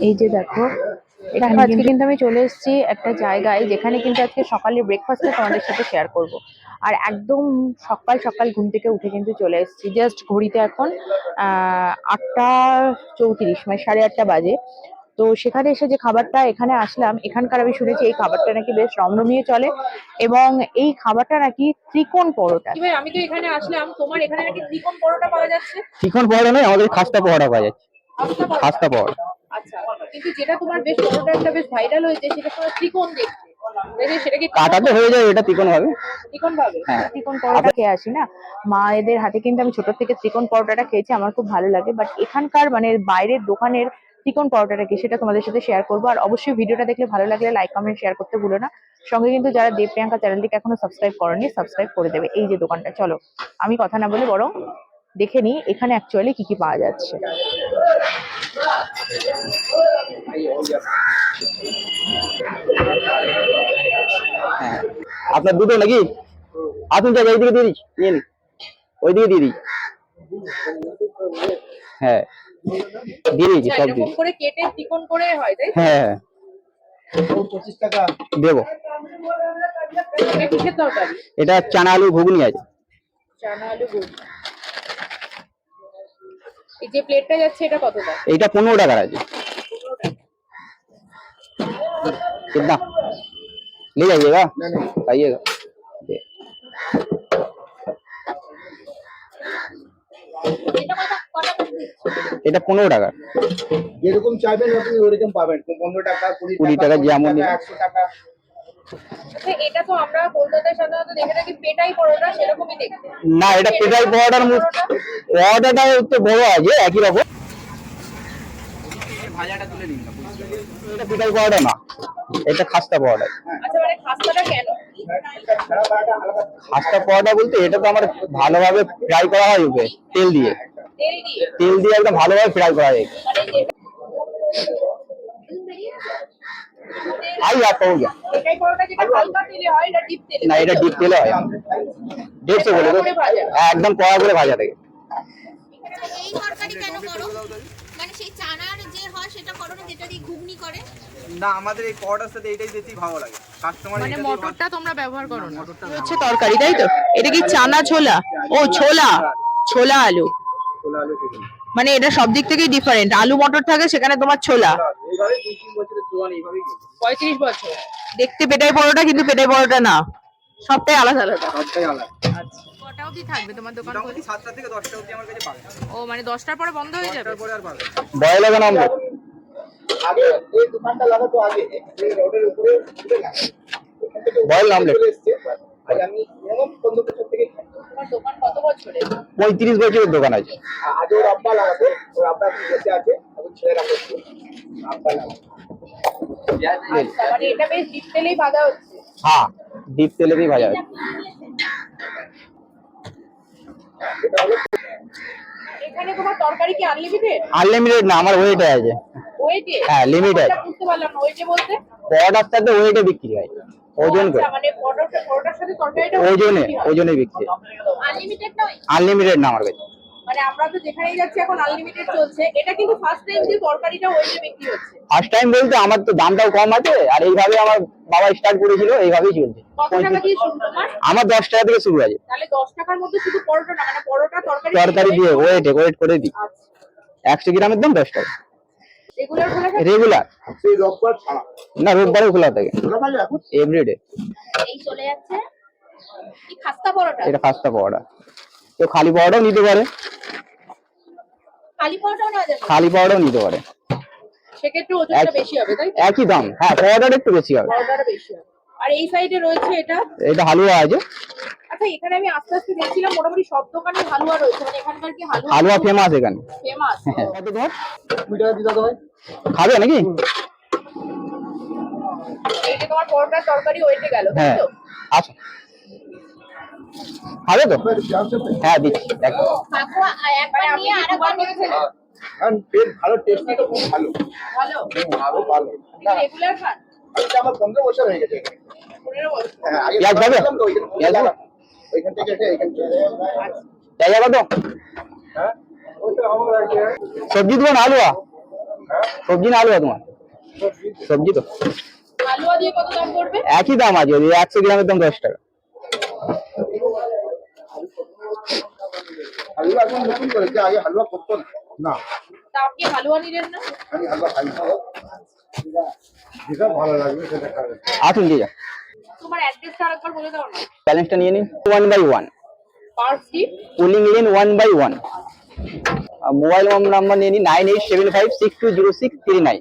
এই যে দেখো এখানে আজকে কিন্তু আমি চলে এসেছি একটা জায়গায় যেখানে কিন্তু আজকে সকালে ব্রেকফাস্টটা তোমাদের সাথে শেয়ার করব। আর একদম সকাল সকাল ঘুম থেকে উঠে কিন্তু চলে এসেছি জাস্ট ঘড়িতে এখন আহ, আটটা চৌত্রিশ মানে সাড়ে আটটা বাজে। তো সেখানে এসে যে খাবারটা এখানে আসলাম এখানকার আমি শুনেছি এই খাবারটা নাকি বেশ রমরমিয়ে চলে এবং এই খাবারটা নাকি ত্রিকোণ পরোটা। আমি তো এখানে আসলাম। তোমার এখানে নাকি ত্রিকোণ পরোটা পাওয়া যাচ্ছে? চিকন পরোটা নয় আমাদের খাস্তা পরোটা পাওয়া যাচ্ছে। খাস্তা পরোটা। আচ্ছা কিন্তু যেটা তোমার বেশ পরোটাটা বেশ ভাইরাল হয়েছে সেটা তোমার ত্রিকোণ দেখতে। কাটাতে হয়ে যায় এটা হবে। ত্রিকোণ ভাবে হ্যাঁ। ত্রিকোণ পরোটা খেয়ে আসি না। মায়েদের হাতে কিন্তু আমি ছোট থেকে ত্রিকোণ পরোটাটা খেয়েছি আমার খুব ভালো লাগে। বাট এখানকার মানে বাইরের দোকানের ত্রিকোণ পরোটাটা কি সেটা তোমাদের সাথে শেয়ার করব। আর অবশ্যই ভিডিওটা দেখলে ভালো লাগলে লাইক কমেন্ট শেয়ার করতে ভুলো না। সঙ্গে কিন্তু যারা দেব প্রিয়াঙ্কা চ্যানেলটিকে এখনও সাবস্ক্রাইব করেনি সাবস্ক্রাইব করে দেবে। এই যে দোকানটা, চলো। আমি কথা না বলে বরং দেখে নিই এখানে অ্যাকচুয়ালি কি কি পাওয়া যাচ্ছে। হ্যাঁ। আপনার দুটো নাকি? আসুন চাচা এইদিকে দিয়ে দিচ্ছি নিয়ে ওইদিকে দিয়ে দিই। হ্যাঁ। দিয়ে দিচ্ছি আচ্ছা, সব এরকম দিচ্ছি করে কেটে ত্রিকোণ করে হয় তাই তো? হ্যাঁ হ্যাঁ দেবো এটা কিসের তরকারি এটা চানা আলু ঘুগনি আছে চানা আলু গুড় এই যে প্লেটটা যাচ্ছে এটা কত দাম এইটা পনেরো টাকার আছে कितना ले जाइएगा आइएगा এটা পনেরো টাকা। যেরকম চাইবেন আপনি ওরকম পাবেন। পনেরো টাকা কুড়ি টাকা যেমন। একশো টাকা। আচ্ছা এটা তো আমরা কলকাতায় সাধারণত দেখে থাকি পেটাই পরোটা সেরকমই দেখতে। না এটা পেটাই পাওয়াটার পাওয়াটাটা একটু বড় আছে একই রকম। এটা পেটাই পাওয়াটা না এটা খাস্তা পাওয়াটা আচ্ছা মানে খাস্তাটা কেন? ছাড়া পাড়াটা আলাদা খাস্তা পাওয়াটা বলতে এটা তো আমার ভালোভাবে ফ্রাই করা হয় ওকে তেল দিয়ে। তেল দিয়ে। তেল একদম ভালোভাবে ফ্রাই করা যায়। মানে আই তেলে হয় এটা ডিপ তেলে না এটা ডিপ তেলে হয়। দেড়শো বলে তো? কড়া করে ভাজা। একদম কড়া করে ভাজা থাকে। এই তরকারি কেন করো? মানে সেই চানার যে হয় সেটা করো না যেটা দিয়ে ঘুগনি করে? না আমাদের এই পরোটার সাথে এটাই বেশি ভালো লাগে। কাস্টমার মানে মটরটা তোমরা ব্যবহার করো না। হচ্ছে তরকারি তাই তো? এটা কি চানা ছোলা? ও ছোলা। ছোলা আলু। মানে এটা সব দিক থেকেই ডিফারেন্ট আলু মটর থাকে সেখানে তোমার ছোলা। পঁয়ত্রিশ বছর। দেখতে পেটাই পরোটা কিন্তু পেটাই পরোটা না। সবটাই আলাদা আলাদা। সবটাই আলাদা। কটা অবধি থাকবে তোমার দোকান মোটামুটি সাতটা থেকে দশটা অবধি আমার কাছে ও মানে দশটার পরে বন্ধ হয়ে যাবে? আর বয় লাগে না আগে এই দোকানটা লাগাতো আগে। এই রোডের উপরে উঠে না ওখান থেকে বয়েল আমলেট। চলে এসছে। আর আমি মিনিমাম পনেরো থেকে তোমার দোকান কত বছরে পঁয়ত্রিশ বছরের দোকান আছে। হ্যাঁ মানে এটা বেশ ডিপ তেলেই ভাজা হচ্ছে। হ্যাঁ ডিপ তেলেরই ভাজা আছে এখানে তোমার তরকারি কি আনলিমিটেড আনলিমিটেড না আমার ওয়েট আছে। হ্যাঁ, পরোটার সাথে ওয়েটে বিক্রি হয় ওজন করে। আচ্ছা, মানে পরোটার সাথে তরকারিটা ওজনে ওজনে বিক্রি। আনলিমিটেড না আমার কাছে। মানে আমরা তো যেখানেই যাচ্ছি এখন আনলিমিটেড চলছে। এটা কিন্তু ফার্স্ট টাইম যে তরকারিটা ওয়েটে বিক্রি হচ্ছে। ফার্স্ট টাইম বলতে আমার তো দামটাও কম আছে আর এইভাবে আমার বাবা স্টার্ট করেছিল এইভাবেই চলছে। আমার দশ টাকা থেকে শুরু আছে। তাহলে দশ টাকার মধ্যে শুধু পরোটা না মানে পরোটা তরকারি তরকারি দিয়ে ওয়েটে ওয়েট করে দিই। আচ্ছা। একশো গ্রামের দাম দশ টাকা। রেগুলার রোববার না রোববারেও খোলা থাকে। খোলা থাকে এখন এভরিডে খাস্তা পরোটা। তো খালি পাওয়াটাও নিতে পারে। খালি পরোটাও নিতে পারে। সেক্ষেত্রে ওজনটা বেশি হবে তাই একই দাম। হ্যাঁ একটু বেশি হবে। পরোটাটা বেশি হবে। আর এই সাইডে রয়েছে এটা? এটা হালুয়া আছে। আচ্ছা এখানে আমি আস্তে আস্তে দেখছিলাম মোটামুটি সব দোকানে হালুয়া রয়েছে মানে এখানকার কি হালুয়া হালুয়া ফেমাস এখানে। ফেমাস দিতে হয়। খাবে নাকি? এই যে তোমার পরোটার তরকারি ওইটে গেল তাই হ্যাঁ। তো? আচ্ছা। খাবে তো? হ্যাঁ দিচ্ছি কাকু একবার মানে ভালো টেস্টটা তো খুব ভালো। ভালো? ভালো ভালো। রেগুলার খান? আমার পনেরো বছর হয়ে গেছে। হ্যাঁ? তো ওইখানে থেকে এটা এখান থেকে। যাই যাবে সবজি তোমার না আলুয়া সবজি না আলুয়া তোমার? সবজি। তো। হালুয়া দিয়ে কত দাম পড়বে? একই দাম আছে ওই একশো গ্রামের দাম দশ টাকা। হালুয়া এখন নতুন করেছে আগে হালুয়া করতো না। না। তা আপনি হালুয়া নিলেন না? আমি হালুয়া খাই যেটা ভালো লাগবে সেটা খাবে। আসুন দিয়ে যা তোমার অ্যাড্রেসটা আরেকবার বলে দাও না। ব্যালেন্সটা নিয়ে নিন। One by one per seat নিলেন one by one mobile number নিয়ে নিন nine eight seven five six two zero six three nine